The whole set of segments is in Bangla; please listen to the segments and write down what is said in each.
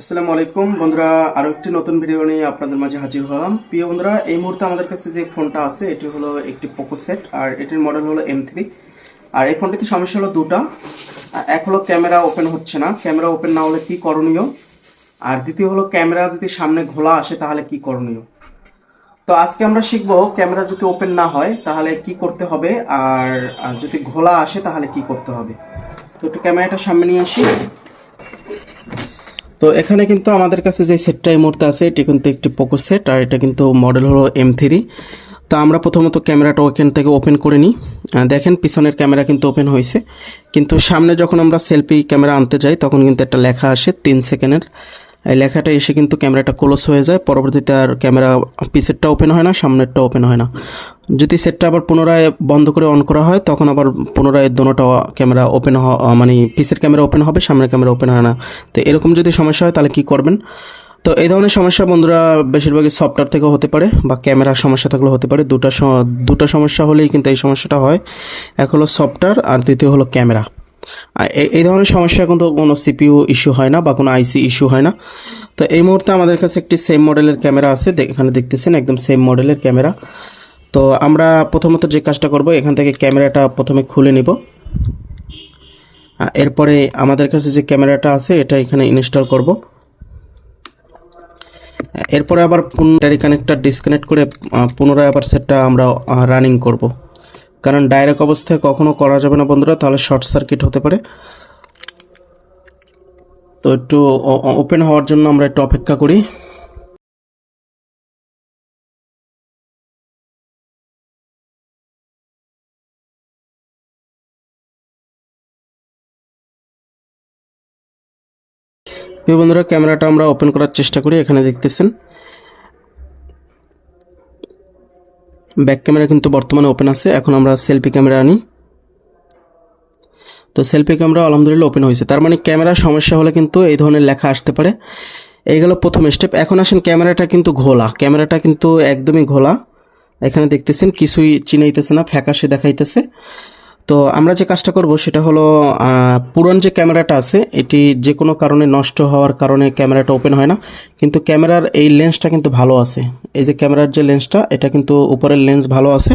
আসসালামু আলাইকুম। বন্ধুরা, আরও একটি নতুন ভিডিও নিয়ে আপনাদের মাঝে হাজির হলাম। প্রিয় বন্ধুরা, এই মুহূর্তে আমাদের কাছে যে ফোনটা আছে, এটি হলো একটি পোকো সেট আর এটির মডেল হলো এম থ্রি আর এই ফোনটিতে সমস্যা হলো দুটা। এক হলো ক্যামেরা ওপেন হচ্ছে না। ক্যামেরা ওপেন না হলে কি করণীয়? আর দ্বিতীয় হলো ক্যামেরা যদি সামনে ঘোলা আসে, তাহলে কি করণীয়? তো আজকে আমরা শিখব ক্যামেরা যদি ওপেন না হয়, তাহলে কি করতে হবে? আর যদি ঘোলা আসে, তাহলে কি করতে হবে? তো একটু ক্যামেরাটা সামনে নিয়ে আসি। তো এখানে কিন্তু আমাদের কাছে যে সেটটা এই মুহূর্তে আছে, এটি কিন্তু একটি পোকো সেট আর এটা কিন্তু মডেল হলো এম থ্রি তা আমরা প্রথমত ক্যামেরাটা ওখান থেকে ওপেন করে নিই। দেখেন পিছনের ক্যামেরা কিন্তু ওপেন হয়েছে। কিন্তু সামনে যখন আমরা সেলফি ক্যামেরা আনতে যাই, তখন কিন্তু একটা লেখা আসে তিন সেকেন্ডের। লেখাটা এসে কিন্তু ক্যামেরাটা ক্লোজ হয়ে যায়, পরবর্তীতে আর ক্যামেরা পিসেরটা ওপেন হয় না, সামনেরটা ওপেন হয় না। যদি সেটটা আবার পুনরায় বন্ধ করে অন করা হয়, তখন আবার পুনরায় দোনোটা ক্যামেরা ওপেন মানে পিসের ক্যামেরা ওপেন হবে, সামনের ক্যামেরা ওপেন হয় না। তো এরকম যদি সমস্যা হয়, তাহলে কি করবেন? তো এই ধরনের সমস্যা বন্ধুরা বেশিরভাগই সফটওয়্যার থেকেও হতে পারে, বা ক্যামেরার সমস্যা থাকলেও হতে পারে। দুটা দুটো সমস্যা হলেই কিন্তু এই সমস্যাটা হয়। এক হলো সফটওয়্যার আর দ্বিতীয় হলো ক্যামেরা। এই- ধরনের সমস্যা কিন্তু কোনো সিপিইউ ইস্যু হয় না বা কোনো আইসি ইস্যু হয় না। তো এই মুহূর্তে আমাদের কাছে একটি সেম মডেলের ক্যামেরা আছে এখানে দেখতেছেন একদম সেম মডেলের ক্যামেরা তো আমরা প্রথমত যে কাজটা করব, এখান থেকে ক্যামেরাটা প্রথমে খুলে নিব। এরপরে আমাদের কাছে যে ক্যামেরাটা আছে, এটা এখানে ইনস্টল করব। এরপরে আবার ব্যাটারি কানেক্টার ডিসকানেক্ট করে পুনরায় আবার সেটটা আমরা রানিং করব। কারণ ডাইরেক্ট অবস্থায় কখনো করা যাবে না বন্ধুরা, তাহলে শর্ট সার্কিট হতে পারে। তো একটু ওপেন হওয়ার জন্য আমরা একটু অপেক্ষা করি। বন্ধুরা, ক্যামেরাটা আমরা ওপেন করার চেষ্টা করি, এখানে দেখতেছেন। ব্যাক ক্যামেরা কিন্তু বর্তমানে ওপেন আছে। এখন আমরা সেলফি ক্যামেরা আনি। তো সেলফি ক্যামেরা আলহামদুলিল্লাহ ওপেন হয়েছে। তার মানে ক্যামেরার সমস্যা হলে কিন্তু এই ধরনের লেখা আসতে পারে। এই গেল প্রথম স্টেপ এখন আসেন ক্যামেরাটা কিন্তু ঘোলা। ক্যামেরাটা কিন্তু একদমই ঘোলা। এখানে দেখতেছেন কিছুই চিনাইতেছে না, ফ্যাকাশে দেখাইতেছে। তো আমরা যে কাজটা করব সেটা হলো পুরন যে ক্যামেরাটা আছে, এটি যে কোনো কারণে নষ্ট হওয়ার কারণে ক্যামেরাটা ওপেন হয় না, কিন্তু ক্যামেরার এই লেন্সটা কিন্তু ভালো আছে। এই যে ক্যামেরার যে লেন্সটা, এটা কিন্তু উপরের লেন্স ভালো আছে।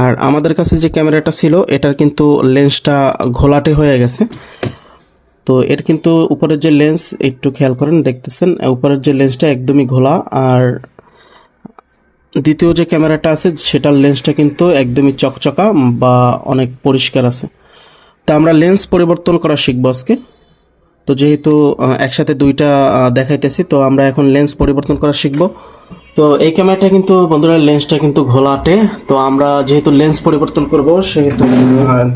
আর আমাদের কাছে যে ক্যামেরাটা ছিল, এটার কিন্তু লেন্সটা ঘোলাটে হয়ে গেছে। তো এর কিন্তু উপরের যে লেন্স, একটু খেয়াল করেন, দেখতেছেন, উপরের যে লেন্সটা একদমই ঘোলা, আর দ্বিতীয় যে ক্যামেরাটা আছে, সেটার লেন্সটা কিন্তু একদমই চকচকা বা অনেক পরিষ্কার আছে। তা আমরা লেন্স পরিবর্তন করা শিখব আজকে। তো যেহেতু একসাথে দুইটা দেখাইতেছি, তো আমরা এখন লেন্স পরিবর্তন করা শিখব। তো এই ক্যামেরাটা কিন্তু, বন্ধুরা, লেন্সটা কিন্তু ঘোলাটে। তো আমরা যেহেতু লেন্স পরিবর্তন করব, সেহেতু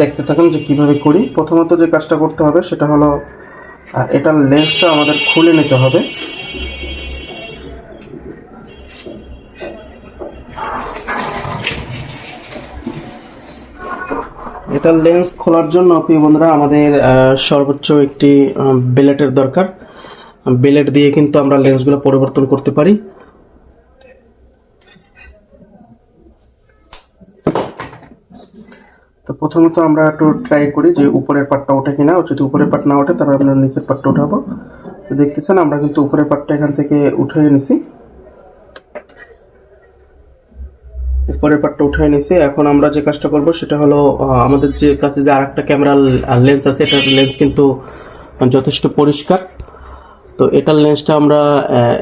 দেখতে থাকুন যে কীভাবে করি। প্রথমত যে কাজটা করতে হবে, সেটা হলো এটার লেন্সটা আমাদের খুলে নিতে হবে। এটার লেন্স খোলার জন্য প্রিয় বন্ধুরা আমাদের সর্বোচ্চ একটি বেলেটের দরকার। বেলেট দিয়ে কিন্তু আমরা লেন্সগুলো পরিবর্তন করতে পারি। তো প্রথমত আমরা একটু ট্রাই করি যে উপরের পাটটা ওঠে কিনা। যদি উপরের পাট না ওঠে, তাহলে আমরা নিচের পাটটা উঠাবো। তো দেখতেছেন, আমরা কিন্তু উপরের পাটটা এখান থেকে উঠে নিছি। উপরের পাটটা উঠে নিছি। এখন আমরা যে কাজটা করব, সেটা হলো আমাদের যে কাছে যে আর একটা ক্যামেরা লেন্স আছে, এটার লেন্স কিন্তু যথেষ্ট পরিষ্কার। তো এটার লেন্সটা আমরা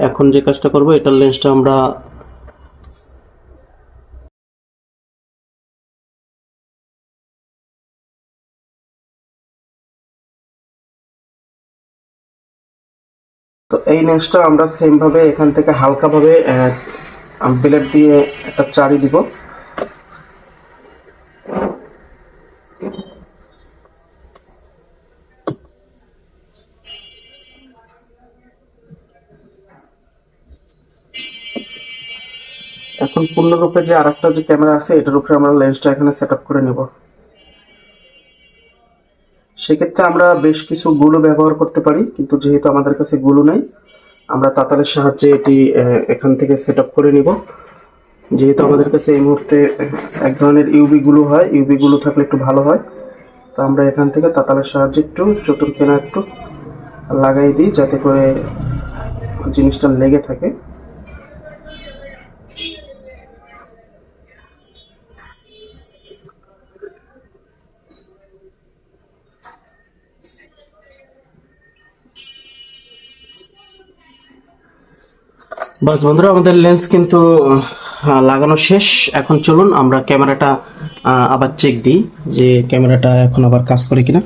এখন যে কাজটা করব, এটার লেন্সটা আমরা তো এই লেন্সটা আমরা সেম ভাবে এখান থেকে হালকাভাবে প্লেট দিয়ে একটা চারি দিব। এখন পূর্ণরূপে যে আরেকটা যে ক্যামেরা আছে, এটার উপরে আমরা লেন্সটা এখানে সেট করে নেব। সেক্ষেত্রে আমরা বেশ কিছু গুলো ব্যবহার করতে পারি, কিন্তু যেহেতু আমাদের কাছে গুলো নাই আমরা তাতালের সাহায্যে এটি এখান থেকে সেট করে নিব। যেহেতু আমাদের কাছে এই মুহূর্তে এক ধরনের ইউবি গুলো হয় ইউবি গুলো থাকলে একটু ভালো হয়। তো আমরা এখান থেকে তাতালের সাহায্যে একটু চতুর্কেনা একটু লাগাই দিই, যাতে করে জিনিসটা লেগে থাকে। বাস বন্ধুরা, আমাদের লেন্স কিন্তু লাগানো শেষ। এখন চলুন, আমরা ক্যামেরাটা আবার চেক দিই যে ক্যামেরাটা এখন আবার কাজ করে কিনা।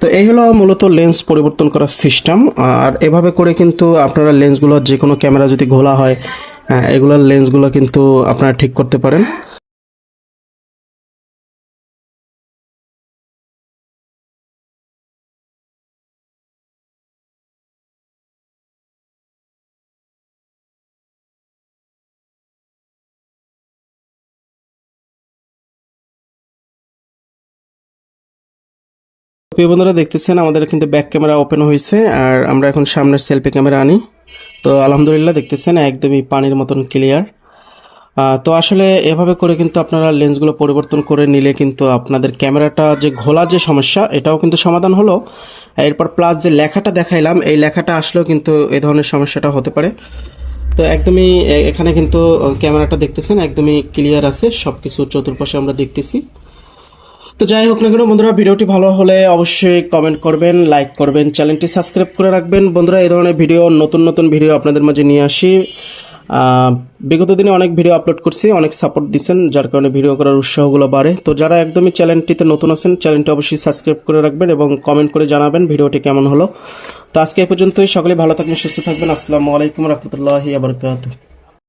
তো এই হলো মূলত লেন্স পরিবর্তন করার সিস্টেম আর এভাবে করে কিন্তু আপনারা লেন্সগুলো যে কোনো ক্যামেরা যদি ঘোলা হয় এগুলোর লেন্সগুলো কিন্তু আপনারা ঠিক করতে পারেন। প্রিয় বন্ধুরা, দেখতেছেন আমাদের কিন্তু ব্যাক ক্যামেরা ওপেন হয়েছে আর আমরা এখন সামনের সেলফি ক্যামেরা আনি। তো আলহামদুলিল্লাহ, দেখতেছেন একদমই পানির মতন ক্লিয়ার তো আসলে এভাবে করে কিন্তু আপনারা লেন্সগুলো পরিবর্তন করে নিলে কিন্তু আপনাদের ক্যামেরাটা যে ঘোলা যে সমস্যা, এটাও কিন্তু সমাধান হলো। এরপর প্লাস যে লেখাটা দেখাইলাম, এই লেখাটা আসলেও কিন্তু এ ধরনের সমস্যাটা হতে পারে। তো একদমই এখানে কিন্তু ক্যামেরাটা দেখতেছেন, একদমই ক্লিয়ার আছে সব কিছু চতুর্পাশে আমরা দেখতেছি। তো যাই হোক না কেন, বন্ধুরা, ভিডিওটি ভালো হলে অবশ্যই কমেন্ট করবেন লাইক করবেন, চ্যানেলটি সাবস্ক্রাইব করে রাখবেন। বন্ধুরা, এই ধরনের ভিডিও, নতুন নতুন ভিডিও আপনাদের মাঝে নিয়ে আসি। বিগত দিনে অনেক ভিডিও আপলোড করছি, অনেক সাপোর্ট দিচ্ছেন যার কারণে ভিডিও করার উৎসাহগুলো বাড়ে। তো যারা একদমই চ্যানেলটিতে নতুন আছেন, চ্যানেলটি অবশ্যই সাবস্ক্রাইব করে রাখবেন এবং কমেন্ট করে জানাবেন ভিডিওটি কেমন হলো। তো আজকে এ পর্যন্তই, সকলে ভালো থাকবেন, সুস্থ থাকবেন। আসসালামু আলাইকুম রহমতুল্লাহি আবরকাত